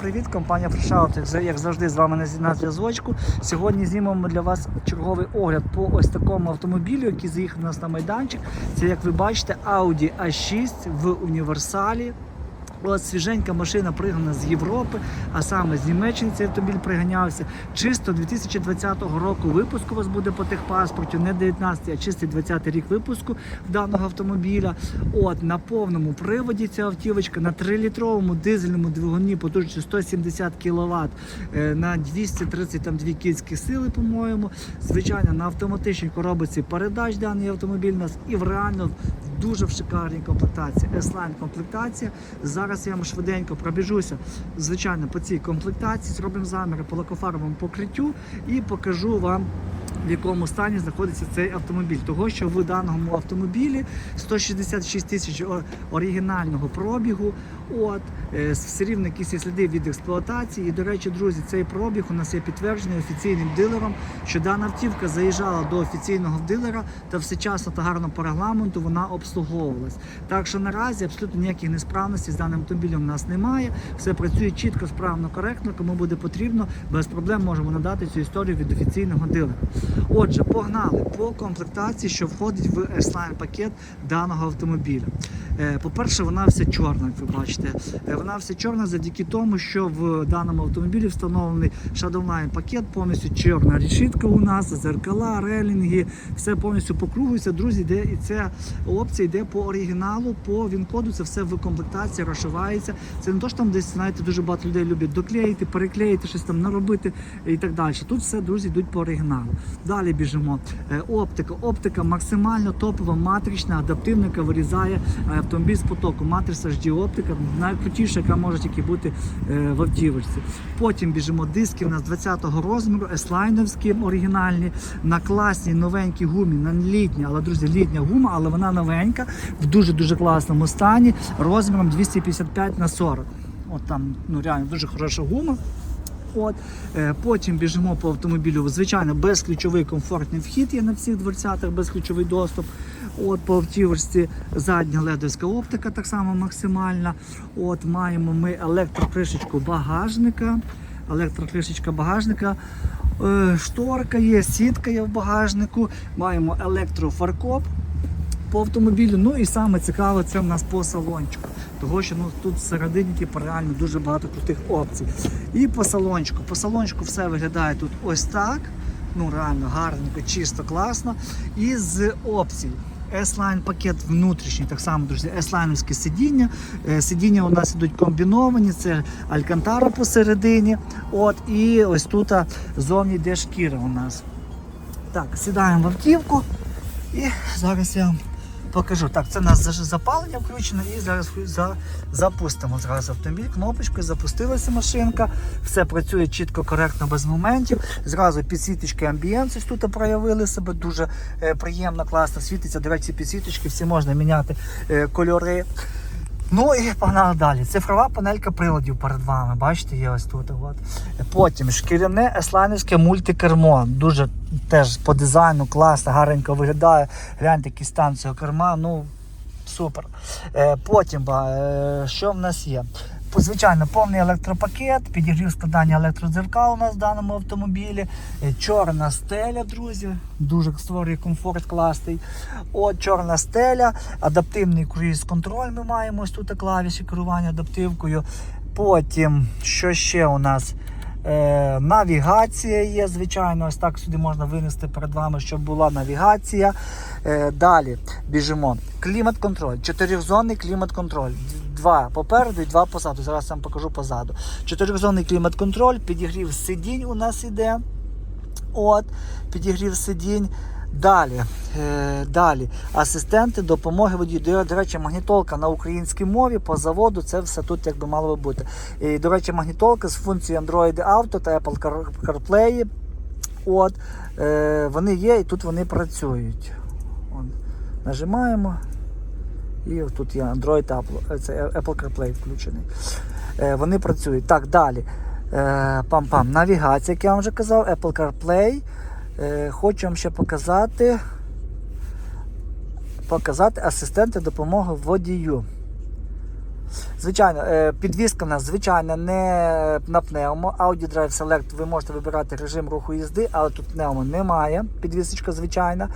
Привіт, компанія Fresh Як- завжди, з вами на зв'язочку. Сьогодні знімемо для вас черговий огляд по ось такому автомобілю, який заїхав у нас на майданчик. Це, як ви бачите, Audi A6 в універсалі. От свіженька машина пригнана з Європи, а саме з Німеччини цей автомобіль приганявся. Чисто 2020 року випуску у вас буде по техпаспорту, не 19, а чистий 20 рік випуску даного автомобіля. От на повному приводі ця автівочка на 3-літровому дизельному двигуні потужністю 170 кВт на 232 кінські сили, по-моєму. Звичайно, на автоматичній коробці передач даний автомобіль у нас і в реально в дуже в шикарній комплектації. S-Line комплектація. Зараз я вам швиденько пробіжуся, звичайно, по цій комплектації, зробимо заміри по лакофарбовому покриттю і покажу вам. В якому стані знаходиться цей автомобіль, того що в даному автомобілі 166 тисяч оригінального пробігу. От е, все рівно якісь сліди від експлуатації. І до речі, друзі, цей пробіг у нас є підтверджений офіційним дилером, що дана автівка заїжджала до офіційного дилера та все часно та гарно по регламенту вона обслуговувалась. Так що наразі абсолютно ніяких несправностей з даним автомобілем у нас немає. Все працює чітко, справно, коректно. Кому буде потрібно, без проблем можемо надати цю історію від офіційного дилера. Отже, погнали по комплектації, що входить в S-Line пакет даного автомобіля. Е, По-перше, вона вся чорна, як ви бачите. Е, Вона вся чорна завдяки тому, що в даному автомобілі встановлений Shadowline пакет, повністю чорна решітка у нас, зеркала, релінги, все повністю покругується. Друзі, йде і ця опція йде по оригіналу, по він-коду, це все в комплектації розшивається. Це не то, що там десь, знаєте, дуже багато людей люблять доклеїти, переклеїти, щось там наробити і так далі. Тут все, друзі, йдуть по оригіналу. Далі біжимо. Е, Оптика. Оптика максимально топова, матрична, адаптивна, яка вирізає автомобіль з потоку. Матриця HD оптика, найкрутіша, яка може тільки бути е, в автівочці. Потім біжимо диски у нас 20-го розміру, еслайновські оригінальні, на класній новенькій гумі, на літня, але друзі, літня гума, але вона новенька, в дуже-дуже класному стані, розміром 255 на 40. От там ну реально дуже хороша гума. От, е, потім біжимо по автомобілю. Звичайно, безключовий комфортний вхід є на всіх дверцятах, безключовий доступ. От по автівочці задня ледовська оптика, так само максимальна. От маємо ми електрокришечку багажника. Електрокришечка багажника. Е, Шторка є, сітка є в багажнику. Маємо електрофаркоп по автомобілю. Ну і саме цікаве це в нас по салончику. Того, що ну, тут всередині типу, реально дуже багато крутих опцій. І по салончику. По салончику все виглядає тут ось так. Ну реально гарненько, чисто, класно. І з опцій. S-Line пакет внутрішній, так само, друзі, S-Line сидіння. Е, Сидіння у нас ідуть комбіновані, це алькантара посередині. От, і ось тут зовні йде шкіра у нас. Так, сідаємо в автівку і зараз я покажу. Так, це у нас запалення включено і зараз за, запустимо зразу автомобіль. Кнопочкою запустилася машинка, все працює чітко, коректно, без моментів. Зразу підсвіточки амбієнт ось тут проявили себе, дуже е, приємно, класно світиться. До речі, підсвіточки всі можна міняти е, кольори. Ну і погнали далі. Цифрова панелька приладів перед вами. Бачите, є ось тут. От. Потім шкіряне есланівське мультикермо. Дуже теж по дизайну класно, гарненько виглядає. Гляньте, який стан керма. Ну, супер. Е, потім, е, що в нас є? Звичайно, повний електропакет, підігрів складання електродзеркал у нас в даному автомобілі. Е, Чорна стеля, друзі. Дуже створює комфорт класний. От чорна стеля, адаптивний круїз-контроль ми маємо ось тут клавіші керування адаптивкою. Потім, що ще у нас? Е, навігація є, звичайно, ось так сюди можна винести перед вами, щоб була навігація. Е, далі біжимо. Клімат-контроль, чотирьохзонний клімат-контроль. Два попереду і два позаду. Зараз я вам покажу позаду. Чотирьохзонний клімат-контроль, підігрів сидінь у нас іде. От, підігрів сидінь. Далі, е, далі асистенти допомоги водію. До, до речі, магнітолка на українській мові по заводу. Це все тут як би мало би бути. І, до речі, магнітолка з функцією Android Auto та Apple CarPlay. От, е, вони є і тут вони працюють. От, нажимаємо. І тут є Android Apple, е, це Apple CarPlay включений. Е, вони працюють. Так, далі. Е, пам-пам. Навігація, як я вам вже казав, Apple CarPlay. Хочу вам ще показати. Показати асистенти допомоги водію. Звичайно, підвізка в нас звичайна не на пневмо. Audi Drive Select ви можете вибирати режим руху їзди, але тут пневмо немає. Підвісочка звичайна.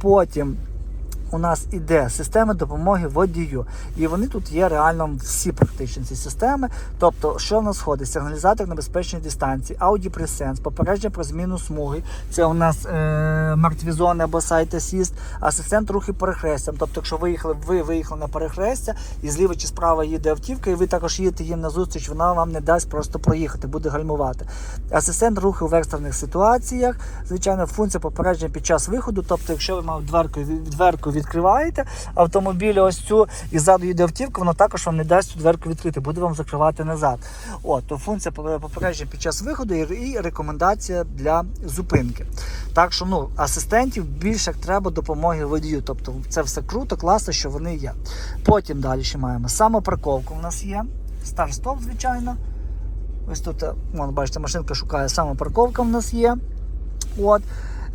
Потім у нас іде система допомоги водію. І вони тут є реально всі практично ці системи. Тобто, що в нас входить? Сигналізатор на безпечній дистанції, Presence, попередження про зміну смуги. Це у нас е, Markvizon або Sight Assist, асистент рухи перехрестям. Тобто, якщо виїхали, ви виїхали на перехрестя і зліва чи справа їде автівка, і ви також їдете їм назустріч, вона вам не дасть просто проїхати, буде гальмувати. Асистент руху в екстрених ситуаціях, звичайно, функція попередження під час виходу. Тобто, якщо ви мав дверку, дверку відкриваєте автомобіль, ось цю і ззаду їде автівка, воно також вам не дасть цю дверку відкрити, буде вам закривати назад. От, то функція попередження під час виходу і, рекомендація для зупинки. Так що ну, асистентів більше як треба допомоги водію. Тобто це все круто, класно, що вони є. Потім далі ще маємо самопарковку. У нас є. Старт-стоп, звичайно. Ось тут, е, вон, бачите, машинка шукає самопарковка в нас є. От.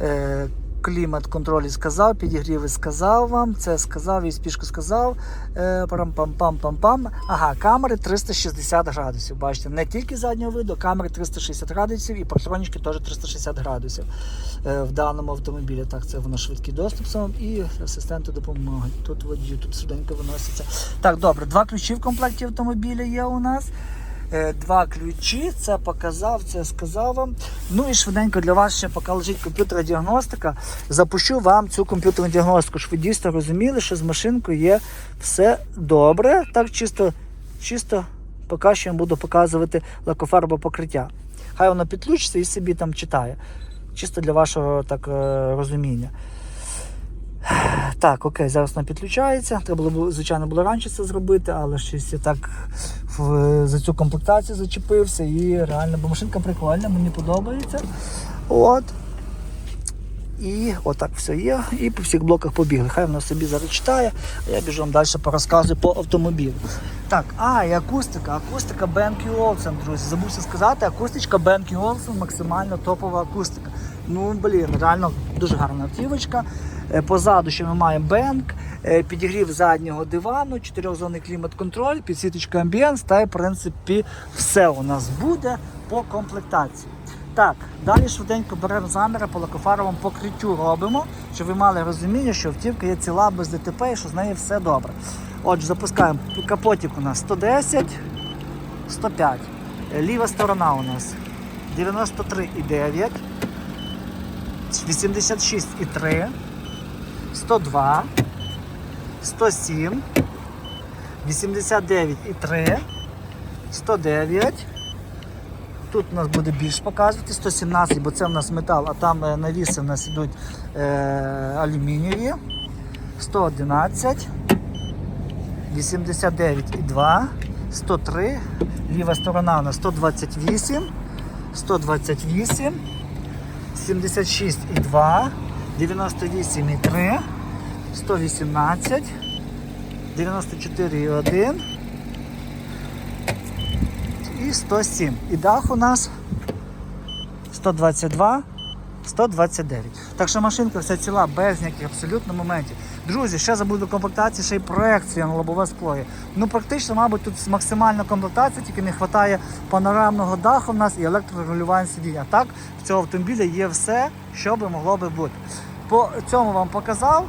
Е, клімат контроль сказав, підігріви сказав вам, це сказав і спішку сказав. Е, парам-пам-пам-пам-пам. Ага, камери 360 градусів. Бачите, не тільки заднього виду, камери 360 градусів і патронічки теж 360 градусів е, в даному автомобілі. Так, це воно швидкий доступ сам і асистенти допомоги. Тут водію, тут швиденько виноситься. Так, добре, два ключі в комплекті автомобіля є у нас. Е, Два ключі, це показав, це сказав вам. Ну і швиденько для вас ще поки лежить комп'ютерна діагностика. Запущу вам цю комп'ютерну діагностику, щоб ви дійсно розуміли, що з машинкою є все добре. Так чисто, чисто поки що я буду показувати лакофарбове покриття. Хай воно підключиться і собі там читає. Чисто для вашого так е, розуміння. Так, окей, зараз вона підключається. Треба було, звичайно, було раніше це зробити, але щось я так в, за цю комплектацію зачепився і реально, бо машинка прикольна, мені подобається. От. І отак все є. І по всіх блоках побігли. Хай вона собі зараз читає, а я біжу вам далі порозказую по автомобілю. Так, а, і акустика. Акустика BenQ Olsen, друзі. Забувся сказати, акустичка BenQ Olsen максимально топова акустика. Ну, блін, реально дуже гарна автівочка. Е, Позаду ще ми маємо бенк, е, підігрів заднього дивану, чотирьохзонний клімат-контроль, підсвіточка амбієнс та, в принципі, все у нас буде по комплектації. Так, далі швиденько беремо заміри по лакофаровому покриттю робимо, щоб ви мали розуміння, що автівка є ціла без ДТП і що з нею все добре. Отже, запускаємо. Капотик у нас 110, 105. Е, Ліва сторона у нас 93,9, 86,3, 102, 107, 89,3, 109. Тут у нас буде більш показувати 117, бо це в нас метал, а там е, навіси в нас йдуть е, алюмінієві. 111, 89,2, 103, ліва сторона у нас 128, 128, 76,2, 98,3, 118, 94,1 і 107. І дах у нас 122, 129. Так що машинка вся ціла, без ніяких абсолютно моментів. Друзі, ще забуду комплектації, ще й проекція на лобове скло. є. Ну, практично, мабуть, тут максимальна комплектація, тільки не вистачає панорамного даху в нас і електрорегулювання сидіння. Так, в цього автомобіля є все, що би могло би бути. По цьому вам показав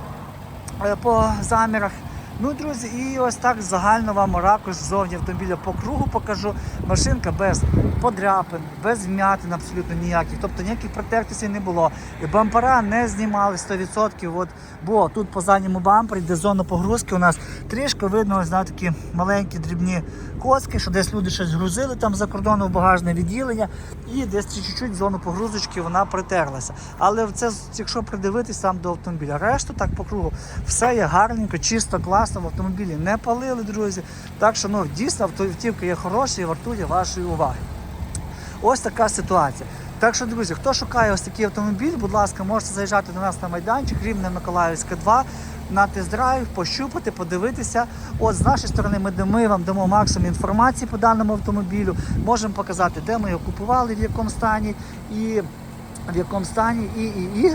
е, по замірах. Ну, друзі, і ось так загально вам ракурс ззовні автомобіля по кругу покажу. Машинка без подряпин, без вмятин абсолютно ніяких. Тобто ніяких протертостей не було. І бампера не знімали 100%. От, бо тут по задньому бампері, де зона погрузки, у нас трішки видно ось да, такі маленькі дрібні коски, що десь люди щось грузили там за кордону в багажне відділення, і десь чуть-чуть зону погрузочки вона притерлася. Але це, якщо придивитись там до автомобіля, решту так по кругу, все є гарненько, чисто, класно. В автомобілі не палили, друзі. Так що ну, дійсно автівка є хороша і вартує вашої уваги. Ось така ситуація. Так що, друзі, хто шукає ось такий автомобіль, будь ласка, можете заїжджати до нас на майданчик, Рівне Миколаївська 2, на тест-драйв, пощупати, подивитися. От з нашої сторони ми, ми вам дамо максимум інформації по даному автомобілю. Можемо показати, де ми його купували, в якому стані, і в якому стані, і, і, і.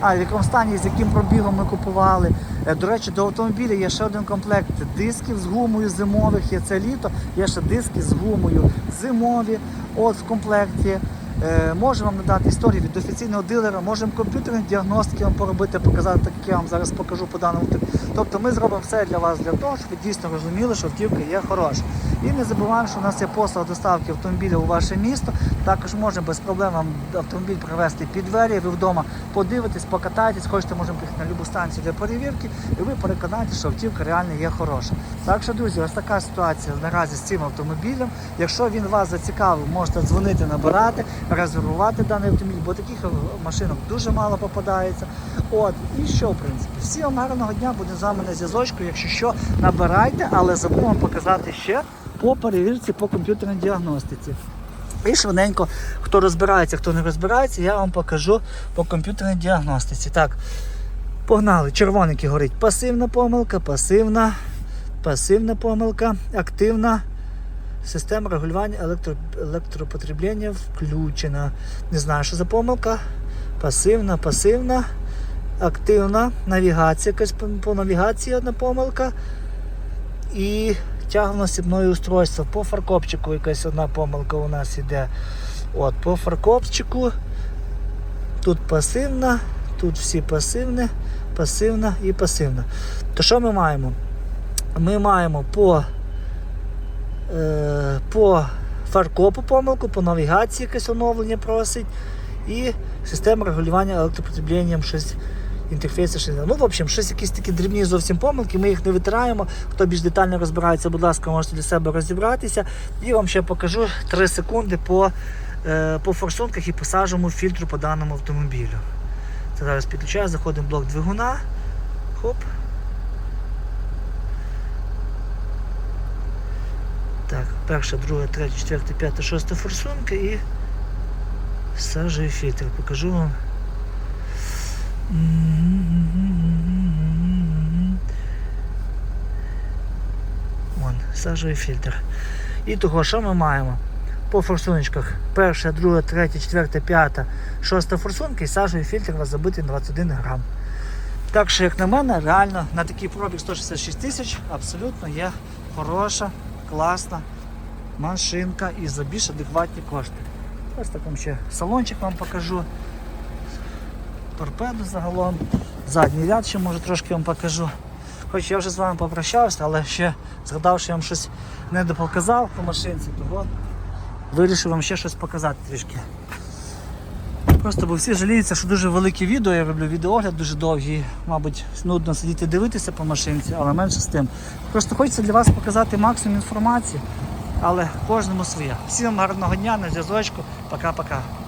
А, в якому стані, з яким пробігом ми купували. Е, До речі, до автомобіля є ще один комплект дисків з гумою зимових. Є це літо, є ще диски з гумою зимові. От в комплекті. Е, Можемо вам надати історію від офіційного дилера, можемо комп'ютерні діагностики вам поробити, показати, так як я вам зараз покажу по даному. типу. Тобто ми зробимо все для вас для того, щоб ви дійсно розуміли, що автівка є хороша. І не забуваємо, що у нас є послуга доставки автомобіля у ваше місто. Також можемо без проблем вам автомобіль привезти під двері. Ви вдома подивитесь, покатаєтесь, хочете, можемо приїхати на любу станцію для перевірки, і ви переконаєтесь, що автівка реально є хороша. Так що, друзі, ось така ситуація наразі з цим автомобілем. Якщо він вас зацікавив, можете дзвонити, набирати, резервувати даний автомобіль, бо таких машинок дуже мало попадається. От, і що, в принципі, всім вам гарного дня, буде з вами на зв'язочку. Якщо що, набирайте, але забув вам показати ще по перевірці по комп'ютерній діагностиці. І швиденько, хто розбирається, хто не розбирається, я вам покажу по комп'ютерній діагностиці. Так, погнали. Червоненький горить. Пасивна помилка, пасивна, пасивна помилка, активна. Система регулювання електро, електропотреблення включена. Не знаю, що за помилка. Пасивна, пасивна, активна. Навігація, якась по, навігації одна помилка. І тягносібне устройство. По фаркопчику якась одна помилка у нас іде. От, по фаркопчику. Тут пасивна, тут всі пасивне, пасивна і пасивна. То що ми маємо? Ми маємо по, по фаркопу помилку, по навігації якесь оновлення просить. І система регулювання електропотреблінням щось інтерфейси не- Ну, в общем, щось якісь такі дрібні зовсім помилки, ми їх не витираємо. Хто більш детально розбирається, будь ласка, можете для себе розібратися. І вам ще покажу 3 секунди по, е, по форсунках і по фільтру по даному автомобілю. Це зараз підключаю, заходимо в блок двигуна. Хоп. Так, перша, друга, третя, четверта, п'ята, шоста форсунка і сажаю фільтр. Покажу вам. Вон, сажовий фільтр. І того, що ми маємо? По форсуночках перша, друга, третя, четверта, п'ята, шоста форсунка і сажовий фільтр вас забитий 21 грам. Так що, як на мене, реально на такий пробіг 166 тисяч абсолютно є хороша, класна машинка і за більш адекватні кошти. Ось таким ще салончик вам покажу торпеду загалом. Задній ряд ще може трошки вам покажу. Хоч я вже з вами попрощався, але ще згадав, що я вам щось не допоказав по машинці, того вирішив вам ще щось показати трішки. Просто бо всі жаліються, що дуже велике відео, я роблю відеогляд дуже довгий, мабуть, нудно сидіти дивитися по машинці, але менше з тим. Просто хочеться для вас показати максимум інформації, але кожному своє. Всім гарного дня, на зв'язочку, пока-пока.